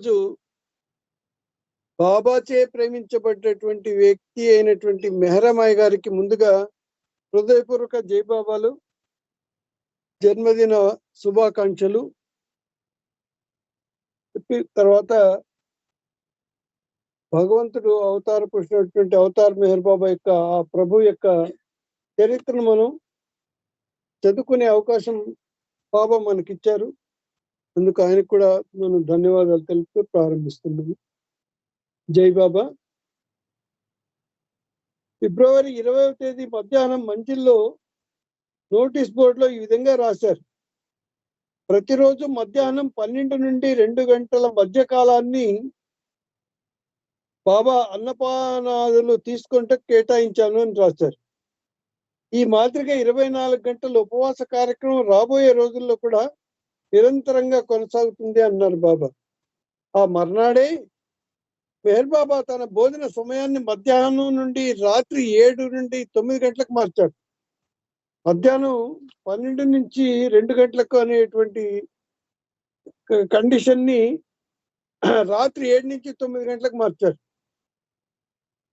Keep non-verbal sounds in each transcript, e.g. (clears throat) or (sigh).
రోజు బాబాచే ప్రేమించబడ్డటువంటి వ్యక్తి అయినటువంటి మెహరమాయ్ గారికి ముందుగా హృదయపూర్వక జయబాబాలు జన్మదిన శుభాకాంక్షలు. చెప్పి తర్వాత భగవంతుడు అవతార పురుషుడైనటువంటి అవతార్ మెహర్ బాబా యొక్క ఆ ప్రభు యొక్క చరిత్రను మనం చదువుకునే అవకాశం బాబా మనకిచ్చారు. అందుకు ఆయనకు కూడా మనం ధన్యవాదాలు తెలుపుతూ ప్రారంభిస్తున్నాము. జై బాబా. ఫిబ్రవరి ఇరవై తేదీ మధ్యాహ్నం మంజిల్లో నోటీస్ బోర్డులో ఈ విధంగా రాశారు. ప్రతిరోజు మధ్యాహ్నం పన్నెండు నుండి రెండు గంటల మధ్య కాలాన్ని బాబా అన్నపానాదులు తీసుకుంటే కేటాయించాను అని రాశారు. ఈ మాదిరిగా ఇరవై నాలుగు గంటల ఉపవాస కార్యక్రమం రాబోయే రోజుల్లో కూడా నిరంతరంగా కొనసాగుతుంది అన్నారు బాబా. ఆ మర్నాడే మెహర్ బాబా తన భోజన సమయాన్ని మధ్యాహ్నం నుండి రాత్రి ఏడు నుండి తొమ్మిది గంటలకు మార్చాడు. మధ్యాహ్నం పన్నెండు నుంచి రెండు గంటలకు అనేటువంటి కండిషన్ని రాత్రి ఏడు నుంచి తొమ్మిది గంటలకు మార్చారు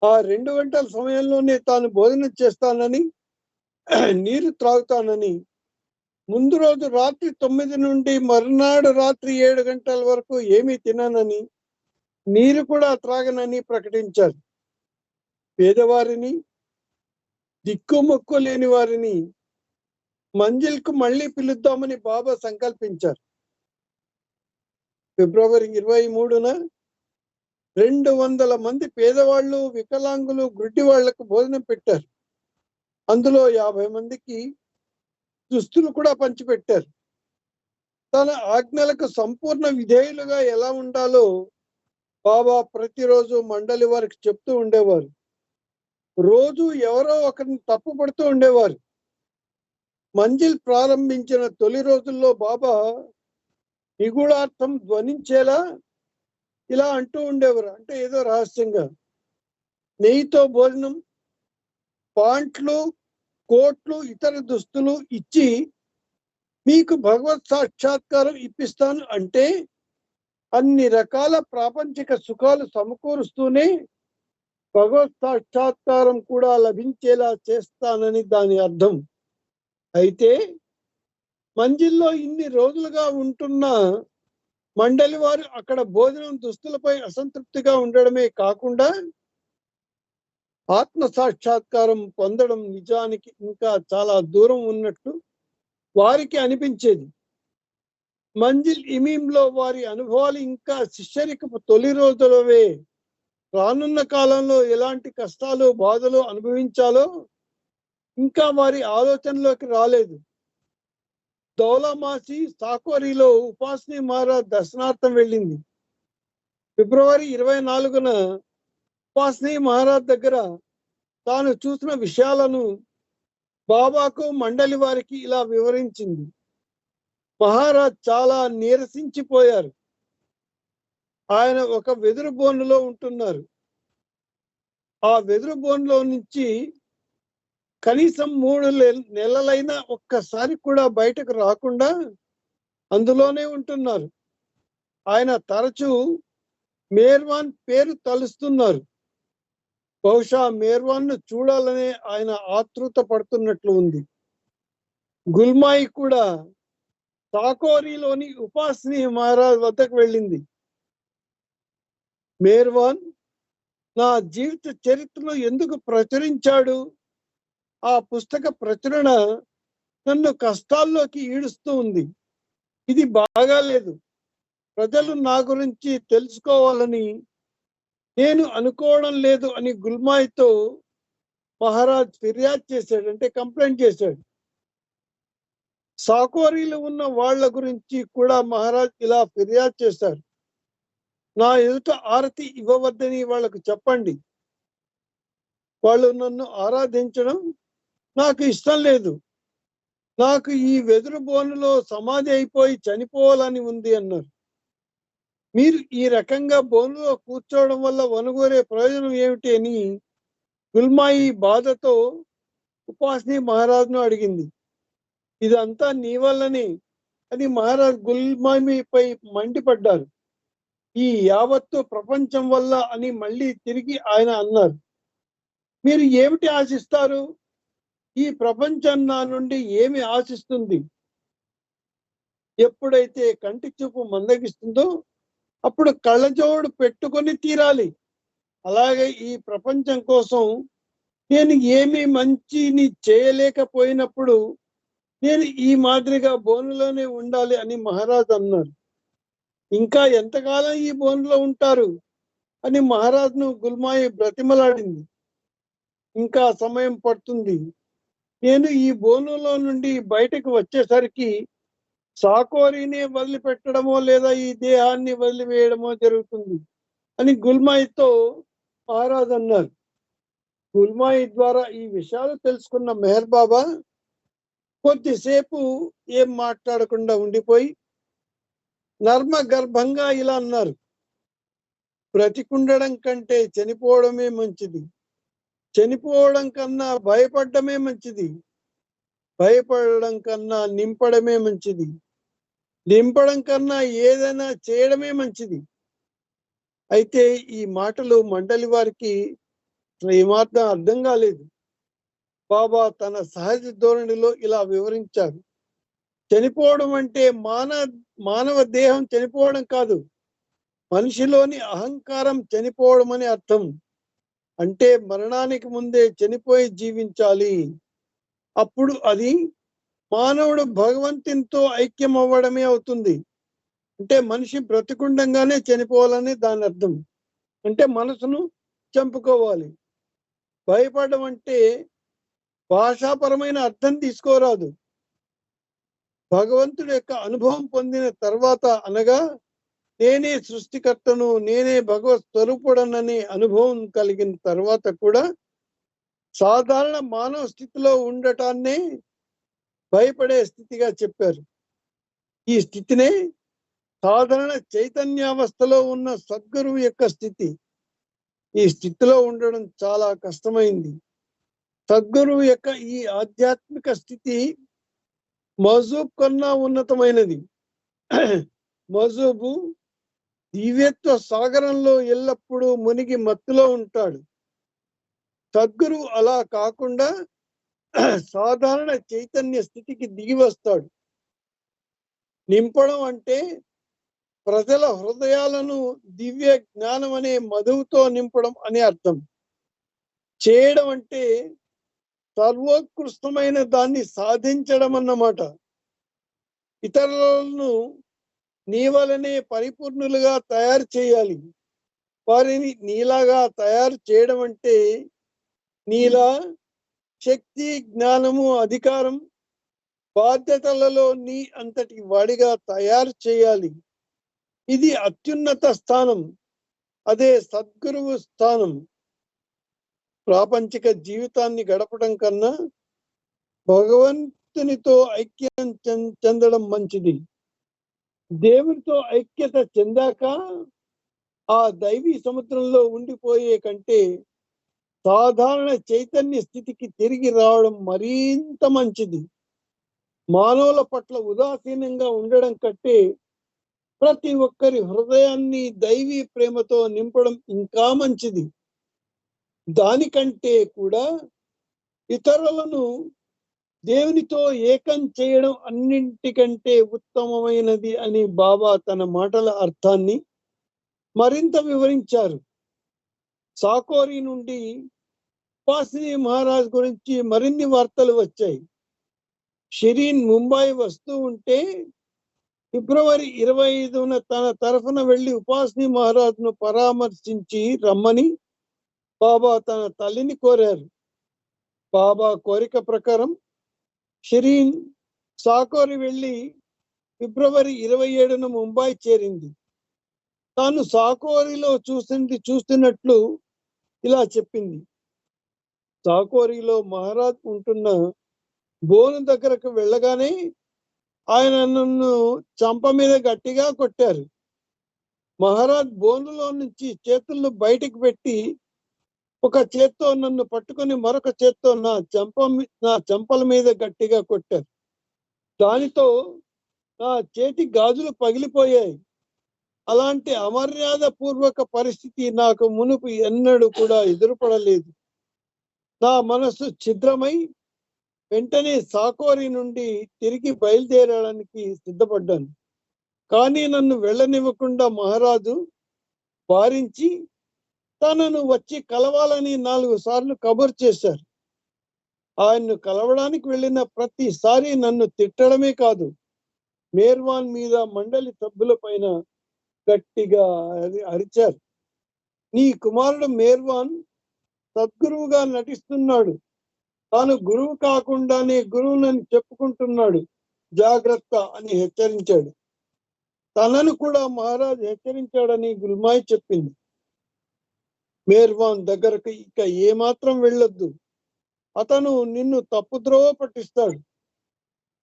ఆ రెండు గంటల సమయంలోనే తాను భోజనం చేస్తానని నీరు త్రాగుతానని ముందు రోజు రాత్రి తొమ్మిది నుండి మరునాడు రాత్రి ఏడు గంటల వరకు ఏమీ తిననని నీరు కూడా త్రాగనని ప్రకటించారు. పేదవారిని దిక్కుమొక్కు లేని వారిని మంజిల్కు మళ్ళీ పిలుద్దామని బాబా సంకల్పించారు. ఫిబ్రవరి ఇరవై మూడున రెండు వందల మంది పేదవాళ్ళు వికలాంగులు గుడ్డి వాళ్ళకు భోజనం పెట్టారు. అందులో యాభై మందికి దుస్తులు కూడా పంచిపెట్టారు. తన ఆజ్ఞలకు సంపూర్ణ విధేయులుగా ఎలా ఉండాలో బాబా ప్రతిరోజు మండలి వారికి చెప్తూ ఉండేవారు. రోజు ఎవరో ఒకరిని తప్పుపడుతూ ఉండేవారు. మంజిల్ ప్రారంభించిన తొలి రోజుల్లో బాబా నిగూఢార్థం ధ్వనించేలా ఇలా అంటూ ఉండేవారు. అంటే ఏదో రహస్యంగా నెయ్యితో భోజనం పాంట్లు కోట్లు ఇతర దుస్తులు ఇచ్చి మీకు భగవత్ సాక్షాత్కారం ఇప్పిస్తాను అంటే అన్ని రకాల ప్రాపంచిక సుఖాలు సమకూరుస్తూనే భగవత్ సాక్షాత్కారం కూడా లభించేలా చేస్తానని దాని అర్థం. అయితే మంజిల్లో ఇన్ని రోజులుగా ఉంటున్న మండలి వారు అక్కడ భోజనం దుస్తులపై అసంతృప్తిగా ఉండడమే కాకుండా ఆత్మ సాక్షాత్కారం పొందడం నిజానికి ఇంకా చాలా దూరం ఉన్నట్లు వారికి అనిపించేది. మంజిల్ ఇమీంలో వారి అనుభవాలు ఇంకా శిష్యరికపు తొలి రోజులవే. రానున్న కాలంలో ఎలాంటి కష్టాలు బాధలు అనుభవించాలో ఇంకా వారి ఆలోచనలోకి రాలేదు. దౌలామాసి సాకోరిలో ఉపాసని మారా దర్శనార్థం వెళ్ళింది. ఫిబ్రవరి ఇరవై నాలుగున ఉపాసని మహారాజ్ దగ్గర తాను చూసిన విషయాలను బాబాకు మండలి వారికి ఇలా వివరించింది. మహారాజ్ చాలా నీరసించిపోయారు. ఆయన ఒక వెదురు బోనులో ఉంటున్నారు. ఆ వెదురు బోన్లో నుంచి కనీసం మూడు నెలలైనా ఒక్కసారి కూడా బయటకు రాకుండా అందులోనే ఉంటున్నారు. ఆయన తరచూ మేర్వాన్ పేరు తలుస్తున్నారు. బహుశా మేర్వాన్ను చూడాలనే ఆయన ఆతృత పడుతున్నట్లు ఉంది. గుల్మాయి కూడా తాకోరిలోని ఉపాసిని మహారాజ్ వద్దకు వెళ్ళింది. మేర్వాన్ నా జీవిత చరిత్రను ఎందుకు ప్రచురించాడు? ఆ పుస్తక ప్రచురణ నన్ను కష్టాల్లోకి ఈడుస్తూ ఉంది. ఇది బాగాలేదు. ప్రజలు నా గురించి తెలుసుకోవాలని నేను అనుకోవడం లేదు అని గుల్మాయితో మహారాజ్ ఫిర్యాదు చేశాడు అంటే కంప్లైంట్ చేశాడు. సాకోరీలు ఉన్న వాళ్ళ గురించి కూడా మహారాజ్ ఇలా ఫిర్యాదు చేశారు. నా ఎదుట ఆరతి ఇవ్వవద్దని వాళ్ళకు చెప్పండి. వాళ్ళు నన్ను ఆరాధించడం నాకు ఇష్టం లేదు. నాకు ఈ వెదురు బోనులో సమాధి అయిపోయి చనిపోవాలని ఉంది అన్నారు. మీరు ఈ రకంగా బోనులో కూర్చోవడం వల్ల వనుగోరే ప్రయోజనం ఏమిటి అని గుల్మాయి బాధతో ఉపాసిని మహారాజును అడిగింది. ఇదంతా నీ వల్లనే అని మహారాజ్ గుల్మాయిపై మండిపడ్డారు. ఈ యావత్తు ప్రపంచం వల్ల అని మళ్ళీ తిరిగి ఆయన అన్నారు. మీరు ఏమిటి ఆశిస్తారు? ఈ ప్రపంచం నా నుండి ఏమి ఆశిస్తుంది? ఎప్పుడైతే కంటి చూపు మందగిస్తుందో అప్పుడు కళ్ళజోడు పెట్టుకొని తీరాలి. అలాగే ఈ ప్రపంచం కోసం నేను ఏమి మంచిని చేయలేకపోయినప్పుడు నేను ఈ మాదిరిగా బోనులోనే ఉండాలి అని మహారాజ్ అన్నారు. ఇంకా ఎంతకాలం ఈ బోనులో ఉంటారు? అని మహారాజ్ను గుల్మాయి బ్రతిమలాడింది. ఇంకా సమయం పడుతుంది. నేను ఈ బోనులో నుండి బయటకు వచ్చేసరికి సాకోరిని వదిలిపెట్టడమో లేదా ఈ దేహాన్ని వదిలివేయడమో జరుగుతుంది అని గుల్మాయితో మహారాజ్ అన్నారు. గుల్మాయి ద్వారా ఈ విషయాలు తెలుసుకున్న మెహర్ బాబా కొద్దిసేపు ఏం మాట్లాడకుండా ఉండిపోయి నర్మ గర్భంగా ఇలా అన్నారు. బ్రతికుండడం కంటే చనిపోవడమే మంచిది. చనిపోవడం కన్నా భయపడడమే మంచిది. భయపడడం కన్నా నింపడమే మంచిది. నింపడం కన్నా ఏదైనా చేయడమే మంచిది. అయితే ఈ మాటలు మండలి వారికి ఏమాత్రం అర్థం కాలేదు. బాబా తన సహజ ధోరణిలో ఇలా వివరించారు. చనిపోవడం అంటే మాన మానవ దేహం చనిపోవడం కాదు. మనిషిలోని అహంకారం చనిపోవడం అని అర్థం. అంటే మరణానికి ముందే చనిపోయి జీవించాలి. అప్పుడు అది మానవుడు భగవంతునితో ఐక్యం అవ్వడమే అవుతుంది. అంటే మనిషి బ్రతికుండంగానే చనిపోవాలని దాని అర్థం. అంటే మనసును చంపుకోవాలి. భయపడడం అంటే భాషాపరమైన అర్థం తీసుకోరాదు. భగవంతుడి యొక్క అనుభవం పొందిన తర్వాత అనగా నేనే సృష్టికర్తను నేనే భగవత్ స్వరూపుడనని అనుభవం కలిగిన తర్వాత కూడా సాధారణ మానవ స్థితిలో ఉండటాన్నే భయపడే స్థితిగా చెప్పారు. ఈ స్థితినే సాధారణ చైతన్యావస్థలో ఉన్న సద్గురువు యొక్క స్థితి. ఈ స్థితిలో ఉండడం చాలా కష్టమైంది. సద్గురువు యొక్క ఈ ఆధ్యాత్మిక స్థితి మజూబ్ కన్నా ఉన్నతమైనది. మజూబు దివ్యత్వ సాగరంలో ఎల్లప్పుడూ మునిగి మత్తులో ఉంటాడు. సద్గురు అలా కాకుండా (clears throat) సాధారణ చైతన్య స్థితికి దిగి వస్తాడు. నింపడం అంటే ప్రజల హృదయాలను దివ్య జ్ఞానం అనే మధువుతో నింపడం అనే అర్థం. చేయడం అంటే సర్వోత్కృష్టమైన దాన్ని సాధించడం అన్నమాట. ఇతరులను నీ వలనే పరిపూర్ణులుగా తయారు చేయాలి. వారిని నీలాగా తయారు చేయడం అంటే నీలా శక్తి జ్ఞానము అధికారం బాధ్యతలలో నీ అంతటి వాడిగా తయారు చేయాలి. ఇది అత్యున్నత స్థానం. అదే సద్గురువు స్థానం. ప్రాపంచిక జీవితాన్ని గడపడం కన్నా భగవంతునితో ఐక్యం చెందడం మంచిది. దేవునితో ఐక్యత చెందాక ఆ దైవీ సముద్రంలో ఉండిపోయే కంటే సాధారణ చైతన్య స్థితికి తిరిగి రావడం మరింత మంచిది. మానవుల పట్ల ఉదాసీనంగా ఉండడం కంటే ప్రతి ఒక్కరి హృదయాన్ని దైవీ ప్రేమతో నింపడం ఇంకా మంచిది. దానికంటే కూడా ఇతరులను దేవునితో ఏకం చేయడం అన్నింటికంటే ఉత్తమమైనది అని బాబా తన మాటల అర్థాన్ని మరింత వివరించారు. సాకోరి నుండి ఉపాసిని మహారాజ్ గురించి మరిన్ని వార్తలు వచ్చాయి. షిరీన్ ముంబై వస్తూ ఉంటే ఫిబ్రవరి ఇరవై ఐదున తన తరఫున వెళ్ళి ఉపాసిని మహారాజ్ను పరామర్శించి రమ్మని బాబా తన తల్లిని కోరారు. బాబా కోరిక ప్రకారం షిరీన్ సాకోరి వెళ్ళి ఫిబ్రవరి ఇరవై ఏడున ముంబై చేరింది. తాను సాకోరిలో చూసింది చూస్తున్నట్లు ఇలా చెప్పింది. సాకోరిలో మహారాజ్ ఉంటున్న బోను దగ్గరకు వెళ్ళగానే ఆయన నన్ను చంప మీద గట్టిగా కొట్టారు. మహారాజ్ బోనులో నుంచి చేతులను బయటికి పెట్టి ఒక చేత్తో నన్ను పట్టుకొని మరొక చేత్తో నా చంప నా చెంపల మీద గట్టిగా కొట్టారు. దానితో నా చేతి గాజులు పగిలిపోయాయి. అలాంటి అమర్యాద పూర్వక పరిస్థితి నాకు మునుపు ఎన్నడూ కూడా ఎదురుపడలేదు. నా మనసు ఛిద్రమై వెంటనే సాకోరి నుండి తిరిగి బయలుదేరడానికి సిద్ధపడ్డాను. కానీ నన్ను వెళ్ళనివ్వకుండా మహారాజు వారించి తనను వచ్చి కలవాలని నాలుగు సార్లు కబుర్ చేశారు. ఆయన్ను కలవడానికి వెళ్ళిన ప్రతిసారి నన్ను తిట్టడమే కాదు మేర్వాన్ మీద మండలి సభ్యుల పైన గట్టిగా అరిచారు. నీ కుమారుడు మేర్వాన్ సద్గురువుగా నటిస్తున్నాడు. తాను గురువు కాకుండానే గురువునని చెప్పుకుంటున్నాడు. జాగ్రత్త అని హెచ్చరించాడు. తనను కూడా మహారాజ్ హెచ్చరించాడని గుల్మాయి చెప్పింది. మేర్వాన్ దగ్గరకు ఇక ఏమాత్రం వెళ్ళొద్దు. అతను నిన్ను తప్పుద్రోవ పట్టిస్తాడు.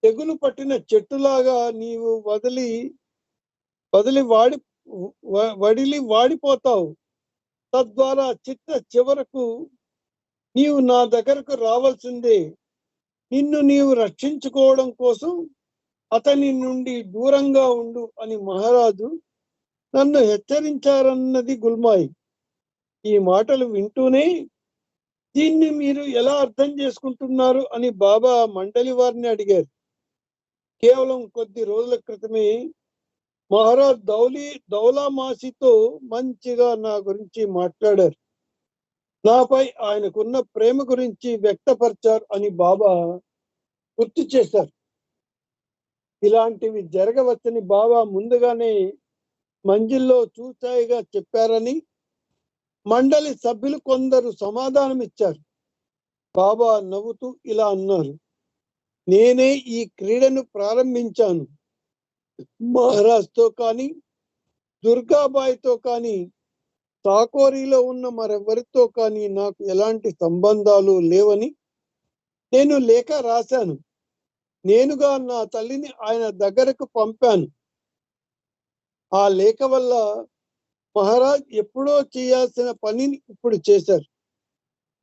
తెగులు పట్టిన చెట్టులాగా నీవు వదిలి వదిలి వాడి వ- వడిలి వాడిపోతావు. తద్వారా చిత్త చివరకు నీవు నా దగ్గరకు రావాల్సిందే. నిన్ను నీవు రక్షించుకోవడం కోసం అతని నుండి దూరంగా ఉండు అని మహారాజు నన్ను హెచ్చరించారన్నది గుల్మాయి. ఈ మాటలు వింటూనే దీన్ని మీరు ఎలా అర్థం చేసుకుంటున్నారు అని బాబా మండలి వారిని అడిగారు. కేవలం కొద్ది రోజుల క్రితమే మహారాజ్ దౌలి మాసితో మంచిగా నా గురించి మాట్లాడారు. నాపై ఆయనకున్న ప్రేమ గురించి వ్యక్తపరిచారు అని బాబా గుర్తు చేశారు. ఇలాంటివి జరగవచ్చని బాబా ముందుగానే మంజిల్లో చూచాయిగా చెప్పారని మండలి సభ్యులు కొందరు సమాధానం ఇచ్చారు బాబా నవ్వుతూ ఇలా అన్నారు. నేనే ఈ క్రీడను ప్రారంభించాను. మహారాజ్తో కానీ దుర్గాబాయితో కానీ తాకోరీలో ఉన్న మరెవరితో కానీ నాకు ఎలాంటి సంబంధాలు లేవని నేను లేఖ రాశాను. నేనుగా నా తల్లిని ఆయన దగ్గరకు పంపాను. ఆ లేఖ వల్ల మహారాజ్ ఎప్పుడో చేయాల్సిన పనిని ఇప్పుడు చేశారు.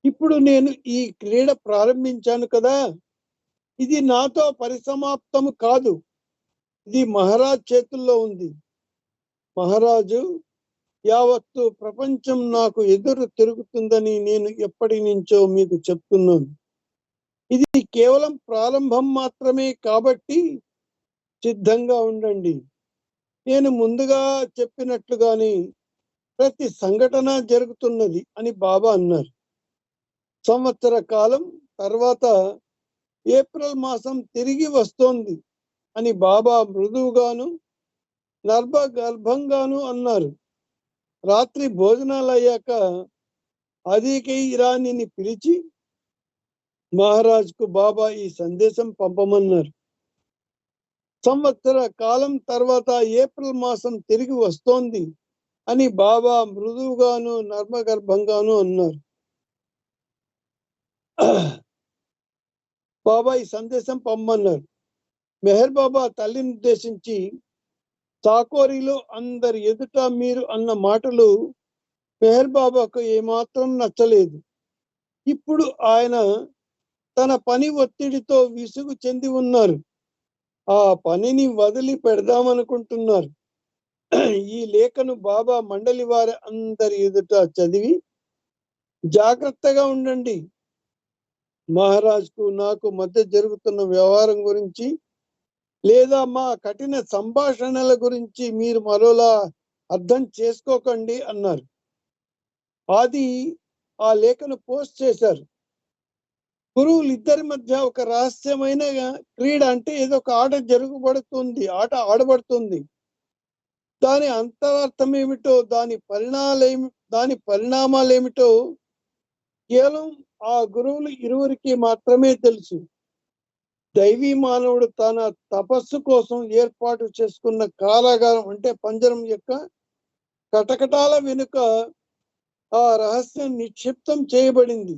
ఇప్పుడు నేను ఈ క్రీడ ప్రారంభించాను కదా. ఇది నాతో పరిసమాప్తము కాదు. ఇది మహారాజ్ చేతుల్లో ఉంది. మహారాజు యావత్తు ప్రపంచం నాకు ఎదురు తిరుగుతుందని నేను ఎప్పటి నుంచో మీకు చెప్తున్నాను. ఇది కేవలం ప్రారంభం మాత్రమే కాబట్టి సిద్ధంగా ఉండండి. నేను ముందుగా చెప్పినట్లుగానే ప్రతి సంఘటన జరుగుతున్నది అని బాబా అన్నారు. సంవత్సర కాలం తర్వాత ఏప్రిల్ మాసం తిరిగి వస్తోంది. అని బాబా మృదువుగాను నర్భ గర్భంగాను అన్నారు. రాత్రి భోజనాలు అయ్యాక అదీకై ఇరానీని పిలిచి మహారాజ్కు బాబా ఈ సందేశం పంపమన్నారు. సంవత్సర కాలం తర్వాత ఏప్రిల్ మాసం తిరిగి వస్తోంది అని బాబా మృదువుగాను నర్మగర్భంగాను అన్నారు. బాబా ఈ సందేశం పంపన్నారు మెహర్ బాబా తల్లిని ఉద్దేశించి చాకోరీలో అందరి ఎదుట మీరు అన్న మాటలు మెహర్ బాబాకు ఏమాత్రం నచ్చలేదు. ఇప్పుడు ఆయన తన పని ఒత్తిడితో విసుగు చెంది ఉన్నారు. ఆ పనిని వదిలి పెడదామనుకుంటున్నారు. ఈ లేఖను బాబా మండలి వారి అందరి ఎదుట చదివి జాగ్రత్తగా ఉండండి. మహారాజ్కు నాకు మధ్య జరుగుతున్న వ్యవహారం గురించి లేదా మా కఠిన సంభాషణల గురించి మీరు మరోలా అర్థం చేసుకోకండి అన్నారు. ఆది ఆ లేఖను పోస్ట్ చేశారు. గురువులు ఇద్దరి మధ్య ఒక రహస్యమైన క్రీడ అంటే ఏదో ఒక ఆట జరుగుబడుతుంది ఆట ఆడబడుతుంది. దాని అంతరార్థం ఏమిటో దాని పరిణాలేమి దాని పరిణామాలు ఏమిటో కేవలం ఆ గురువులు ఇరువురికి మాత్రమే తెలుసు. దైవీ మానవుడు తన తపస్సు కోసం ఏర్పాటు చేసుకున్న కారాగారం అంటే పంజరం యొక్క కటకటాల వెనుక ఆ రహస్యం నిక్షిప్తం చేయబడింది.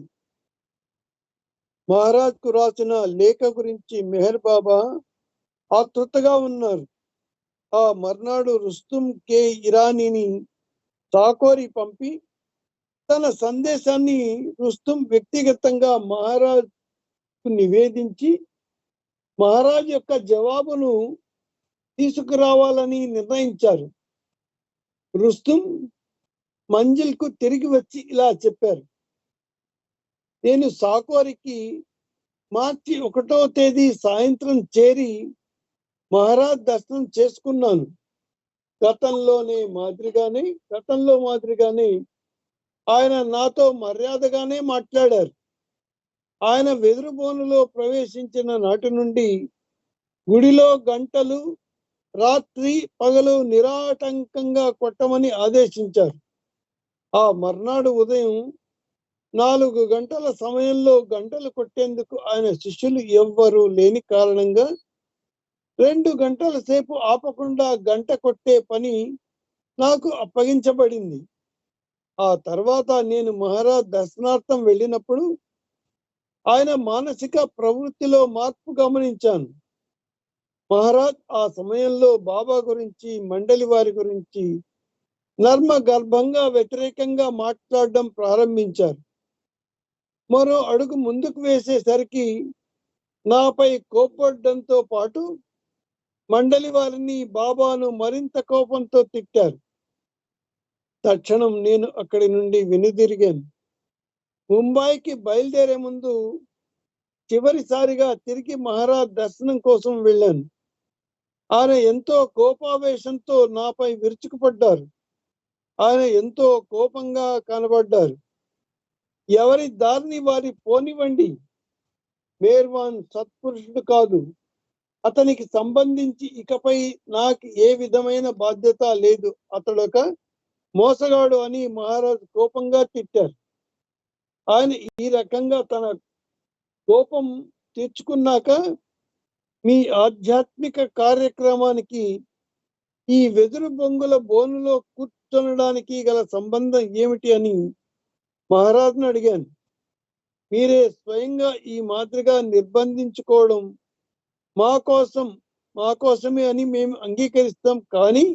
మహారాజ్కు రాసిన లేఖ గురించి మెహర్ బాబా ఆతృతగా ఉన్నారు. ఆ మర్నాడు రుస్తుం కే ఇరానీని తాకోరి పంపి తన సందేశాన్ని రుస్తుం వ్యక్తిగతంగా మహారాజ్కు నివేదించి మహారాజ్ యొక్క జవాబును తీసుకురావాలని నిర్ణయించారు. రుస్తుం మంజిల్కు తిరిగి వచ్చి ఇలా చెప్పారు. నేను సాకోరికి మార్చి ఒకటో తేదీ సాయంత్రం చేరి మహారాజ్ దర్శనం చేసుకున్నాను. గతంలోనే మాదిరిగానే గతంలో మాదిరిగానే ఆయన నాతో మర్యాదగానే మాట్లాడారు. ఆయన వెదురు బోనులో ప్రవేశించిన నాటి నుండి గుడిలో గంటలు రాత్రి పగలు నిరాటంకంగా కొట్టమని ఆదేశించారు. ఆ మర్నాడు ఉదయం నాలుగు గంటల సమయంలో గంటలు కొట్టేందుకు ఆయన శిష్యులు ఎవ్వరూ లేని కారణంగా రెండు గంటల సేపు ఆపకుండా గంట కొట్టే పని నాకు అప్పగించబడింది. ఆ తర్వాత నేను మహారాజ్ దర్శనార్థం వెళ్ళినప్పుడు ఆయన మానసిక ప్రవృత్తిలో మార్పు గమనించాను. మహారాజ్ ఆ సమయంలో బాబా గురించి మండలి వారి గురించి నర్మ గర్భంగా వ్యతిరేకంగా మాట్లాడడం ప్రారంభించారు. మరో అడుగు ముందుకు వేసేసరికి నాపై కోపడ్డంతో పాటు మండలి వారిని బాబాను మరింత కోపంతో తిట్టారు. తక్షణం నేను అక్కడి నుండి వెనుదిరిగాను. ముంబైకి బయలుదేరే ముందు చివరిసారిగా తిరిగి మహారాజ్ దర్శనం కోసం వెళ్ళాను. ఆయన ఎంతో కోపావేశంతో నాపై విరుచుకుపడ్డారు. ఆయన ఎంతో కోపంగా కనబడ్డారు. ఎవరి దారిని వారి పోనివ్వండి. మేర్వాన్ సత్పురుషుడు కాదు. అతనికి సంబంధించి ఇకపై నాకు ఏ విధమైన బాధ్యత లేదు. అతడొక మోసగాడు అని మహారాజు కోపంగా తిట్టారు. ఆయన ఈ రకంగా తన కోపం తీర్చుకున్నాక మీ ఆధ్యాత్మిక కార్యక్రమానికి ఈ వెదురు బొంగుల బోనులో కూర్చొనడానికి గల సంబంధం ఏమిటి అని మహారాజును అడిగాను. మీరే స్వయంగా ఈ మాదిరిగా నిర్బంధించుకోవడం మా కోసం మా కోసమే అని మేము అంగీకరిస్తాం. కానీ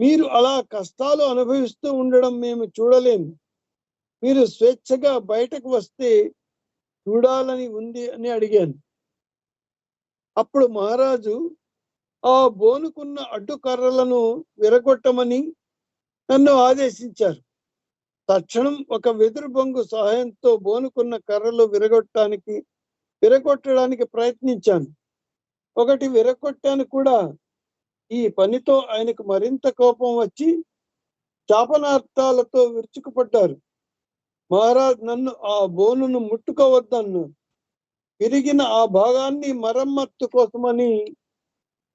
మీరు అలా కష్టాలు అనుభవిస్తూ ఉండడం మేము చూడలేము. మీరు స్వేచ్ఛగా బయటకు వస్తే చూడాలని ఉంది అని అడిగాను. అప్పుడు మహారాజు ఆ బోనుకున్న అడ్డుకర్రలను విరగొట్టమని నన్ను ఆదేశించారు. తక్షణం ఒక వెదురు బొంగు సహాయంతో బోనుకున్న కర్రలు విరగొట్టడానికి విరగొట్టడానికి ప్రయత్నించాను. ఒకటి విరగొట్టాను కూడా. ఈ పనితో ఆయనకు మరింత కోపం వచ్చి చాపనార్థాలతో విరుచుకుపడ్డారు. మహారాజ్ నన్ను ఆ బోనును ముట్టుకోవద్దన్ను. విరిగిన ఆ భాగాన్ని మరమ్మత్తు కోసమని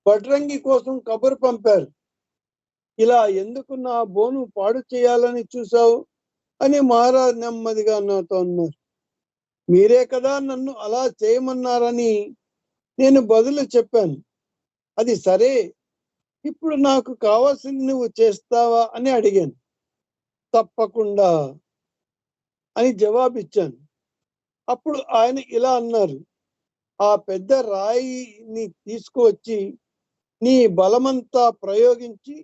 వడ్రంగి కోసం కబురు పంపారు. ఇలా ఎందుకు నా బోను పాడు చేయాలని చూసావు అని మహారాజ్ నెమ్మదిగా నాతో అన్నారు. మీరే కదా నన్ను అలా చేయమన్నారని నేను బదులు చెప్పాను. అది సరే. ఇప్పుడు నాకు కావాల్సింది నువ్వు చేస్తావా అని అడిగాను. తప్పకుండా. అని జవాబిచ్చాను. అప్పుడు ఆయన ఇలా అన్నారు ఆ పెద్ద రాయిని తీసుకువచ్చి నీ బలమంతా ప్రయోగించి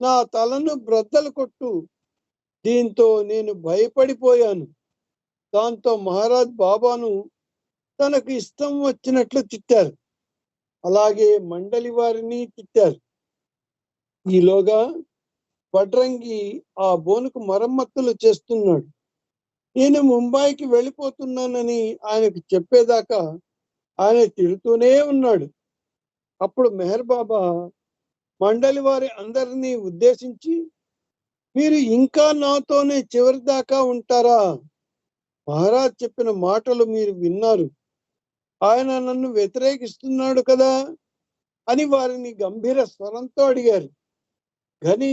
నా తలను బ్రద్దలు కొట్టు. దీంతో నేను భయపడిపోయాను. దాంతో మహారాజ్ బాబాను తనకు ఇష్టం వచ్చినట్లు తిట్టారు. అలాగే మండలి వారిని తిట్టారు. ఈలోగా వడ్రంగి ఆ బోనుకు మరమ్మతులు చేస్తున్నాడు. నేను ముంబైకి వెళ్ళిపోతున్నానని ఆయనకు చెప్పేదాకా ఆయన తిడుతూనే ఉన్నాడు. అప్పుడు మెహర్ బాబా మండలి వారి అందరినీ ఉద్దేశించి మీరు ఇంకా నాతోనే చివరి దాకా ఉంటారా? మహారాజ్ చెప్పిన మాటలు మీరు విన్నారు. ఆయన నన్ను వ్యతిరేకిస్తున్నాడు కదా అని వారిని గంభీర స్వరంతో అడిగారు. కానీ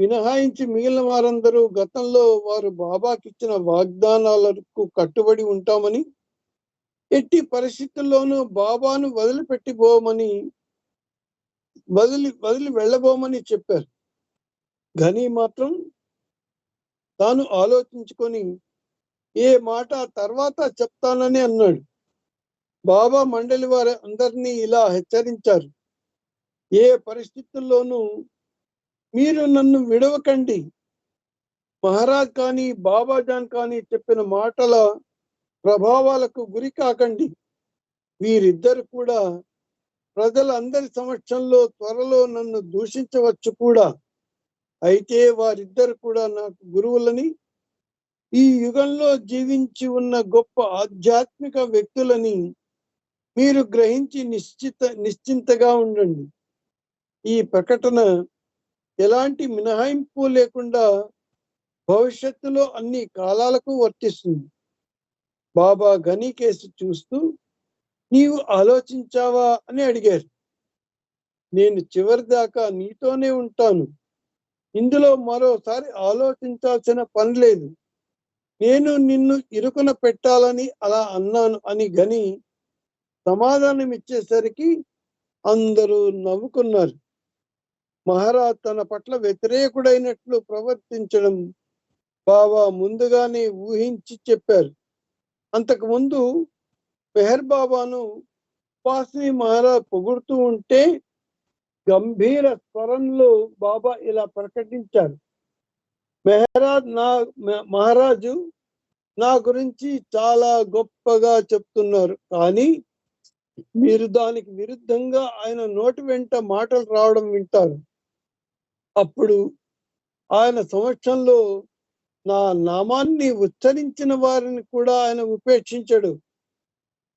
మినహాయించి మిగిలిన వారందరూ గతంలో వారు బాబాకి ఇచ్చిన వాగ్దానాలకు కట్టుబడి ఉంటామని ఎట్టి పరిస్థితుల్లోనూ బాబాను వదిలిపెట్టిపోమని వదిలి వదిలి వెళ్ళబోమని చెప్పారు. ఘని మాత్రం తాను ఆలోచించుకొని ఏ మాట తర్వాత చెప్తానని అన్నాడు. బాబా మండలి వారి అందరినీ ఇలా హెచ్చరించారు. ఏ పరిస్థితుల్లోనూ మీరు నన్ను విడవకండి. మహారాజ్ కానీ బాబాజాన్ కానీ చెప్పిన మాటల ప్రభావాలకు గురి కాకండి. వీరిద్దరు కూడా ప్రజలందరి సమక్షంలో త్వరలో నన్ను దూషించవచ్చు కూడా. అయితే వారిద్దరు కూడా నాకు గురువులని ఈ యుగంలో జీవించి ఉన్న గొప్ప ఆధ్యాత్మిక వ్యక్తులని మీరు గ్రహించి నిశ్చిత నిశ్చింతగా ఉండండి. ఈ ప్రకటన ఎలాంటి మినహాయింపు లేకుండా భవిష్యత్తులో అన్ని కాలాలకు వర్తిస్తుంది. బాబా గని కేసు చూస్తూ నీవు ఆలోచించావా? అని అడిగారు. నేను చివరి దాకా నీతోనే ఉంటాను. ఇందులో మరోసారి ఆలోచించాల్సిన పని లేదు. నేను నిన్ను ఇరుకున పెట్టాలని అలా అన్నాను అని గని సమాధానం ఇచ్చేసరికి అందరూ నవ్వుకున్నారు. మహారాజ్ తన పట్ల వ్యతిరేకుడైనట్లు ప్రవర్తించడం బాబా ముందుగానే ఊహించి చెప్పారు. అంతకు ముందు మెహర్ బాబాను ఉపాసిని మహారాజ్ పొగుడుతూ ఉంటే గంభీర స్వరంలో బాబా ఇలా ప్రకటించారు. మెహరాజ్ నా మహారాజు నా గురించి చాలా గొప్పగా చెప్తున్నారు. కానీ మీరు దానికి విరుద్ధంగా ఆయన నోటి వెంట మాటలు రావడం వింటారు. అప్పుడు ఆయన సంవత్సరంలో నా నామాన్ని ఉచ్చరించిన వారిని కూడా ఆయన ఉపేక్షించడు.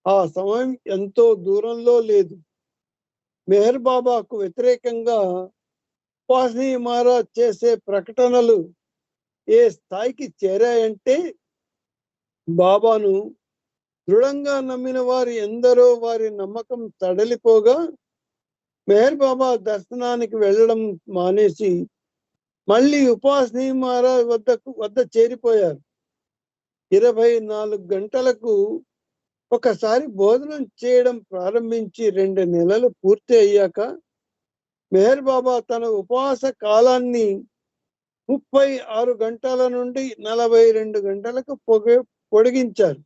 ఆ సమయం ఎంతో దూరంలో లేదు. మెహర్ బాబాకు వ్యతిరేకంగా ఉపాసనీ మహారాజ్ చేసే ప్రకటనలు ఏ స్థాయికి చేరాయంటే బాబాను దృఢంగా నమ్మిన వారి ఎందరో వారి నమ్మకం తడలిపోగా మెహర్ బాబా దర్శనానికి వెళ్ళడం మానేసి మళ్ళీ ఉపాసనీ మహారాజ్ వద్దకు వద్ద చేరిపోయారు. ఇరవై నాలుగు గంటలకు ఒకసారి భోజనం చేయడం ప్రారంభించి రెండు నెలలు పూర్తి అయ్యాక మెహర్ బాబా తన ఉపవాస కాలాన్ని ముప్పై ఆరు గంటల నుండి నలభై రెండు గంటలకు పొగ పొడిగించారు.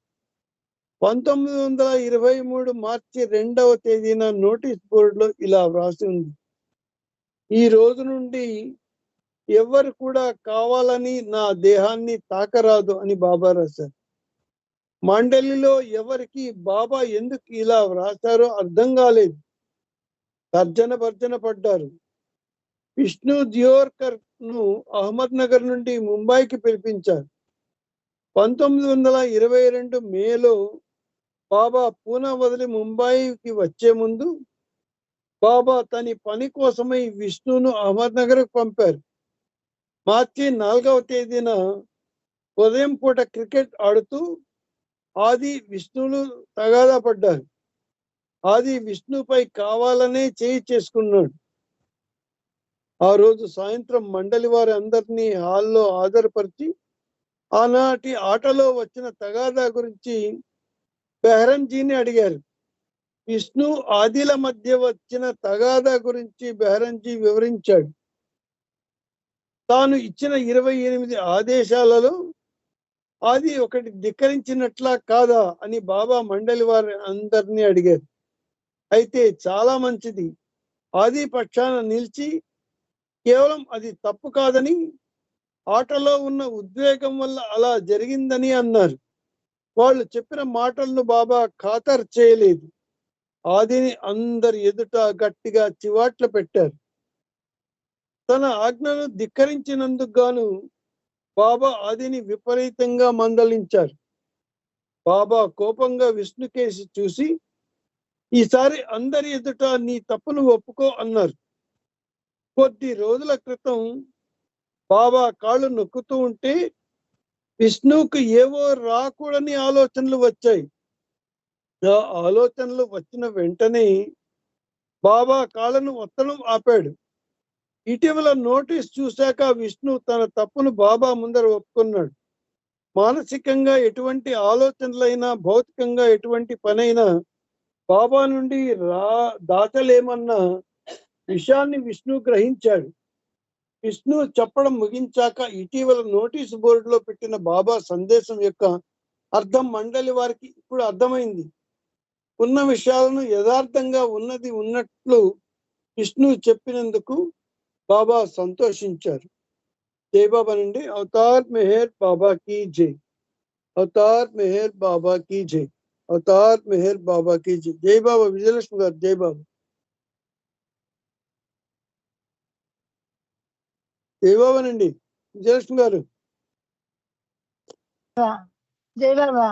పంతొమ్మిది వందల ఇరవై మూడు మార్చి రెండవ తేదీన నోటీస్ బోర్డులో ఇలా వ్రాసి ఉంది. ఈ రోజు నుండి ఎవరు కూడా కావాలని నా దేహాన్ని తాకరాదు అని బాబా రాశారు. మండలిలో ఎవరికి బాబా ఎందుకు ఇలా వ్రాసారో అర్థం కాలేదు. తర్జన భర్జన పడ్డారు. విష్ణు దియోర్కర్ను అహ్మద్ నగర్ నుండి ముంబైకి పిలిపించారు. పంతొమ్మిది వందల ఇరవై రెండు మేలో బాబా పూనా వదిలి ముంబైకి వచ్చే ముందు బాబా తన పని కోసమై విష్ణును అహ్మద్ నగర్ పంపారు. మార్చి నాలుగవ తేదీన ఉదయం పూట క్రికెట్ ఆడుతూ ఆది విష్ణువులు తగాదా పడ్డారు. ఆది విష్ణుపై కావాలనే చేయి చేసుకున్నాడు. ఆ రోజు సాయంత్రం మండలి వారి అందరినీ హాల్లో హాజరుపరిచి ఆనాటి ఆటలో వచ్చిన తగాదా గురించి బెహరంజీని అడిగారు. విష్ణు ఆదిల మధ్య వచ్చిన తగాదా గురించి బెహరంజీ వివరించాడు. తాను ఇచ్చిన ఇరవై ఎనిమిది ఆదేశాలలో ఆది ఒకటి ధిక్కరించినట్లా కాదా అని బాబా మండలి వారి అందరినీ అడిగారు. అయితే చాలా మంచిది. ఆది పక్షాన నిలిచి కేవలం అది తప్పు కాదని ఆటలో ఉన్న ఉద్వేగం వల్ల అలా జరిగిందని అన్నారు. వాళ్ళు చెప్పిన మాటలను బాబా ఖాతరు చేయలేదు. ఆదిని అందరి ఎదుట గట్టిగా చివాట్లు పెట్టారు. తన ఆజ్ఞను ధిక్కరించినందుకు గాను బాబా ఆదిని విపరీతంగా మందలించారు. బాబా కోపంగా విష్ణుకేసి చూసి ఈసారి అందరి ఎదుట నీ తప్పును ఒప్పుకో అన్నారు. కొద్ది రోజుల క్రితం బాబా కాళ్ళు నొక్కుతూ ఉంటే విష్ణువుకు ఏవో రాకూడని ఆలోచనలు వచ్చాయి. ఆ ఆలోచనలు వచ్చిన వెంటనే బాబా కాళ్ళను ఒత్తడం ఆపాడు. ఇటీవల నోటీస్ చూశాక విష్ణు తన తప్పును బాబా ముందర ఒప్పుకున్నాడు. మానసికంగా ఎటువంటి ఆలోచనలైనా భౌతికంగా ఎటువంటి పనైనా బాబా నుండి రా దాచలేమన్న విషయాన్ని విష్ణు గ్రహించాడు. విష్ణు చెప్పడం ముగించాక ఇటీవల నోటీసు బోర్డులో పెట్టిన బాబా సందేశం యొక్క అర్థం మండలి వారికి ఇప్పుడు అర్థమైంది. ఉన్న విషయాలను యథార్థంగా ఉన్నది ఉన్నట్లు విష్ణు చెప్పినందుకు బాబా సంతోషించారు. జై బాబా నుండి అవతార్ మెహర్ బాబా కి జై. అవతార్ మెహర్ బాబా కి జై. అవతార్ మెహర్ బాబా కి జై. జై బాబా విజయలక్ష్మి గారు జై బాబా. ఏవోనండి జయలక్ష్మి గారు. జయబాబా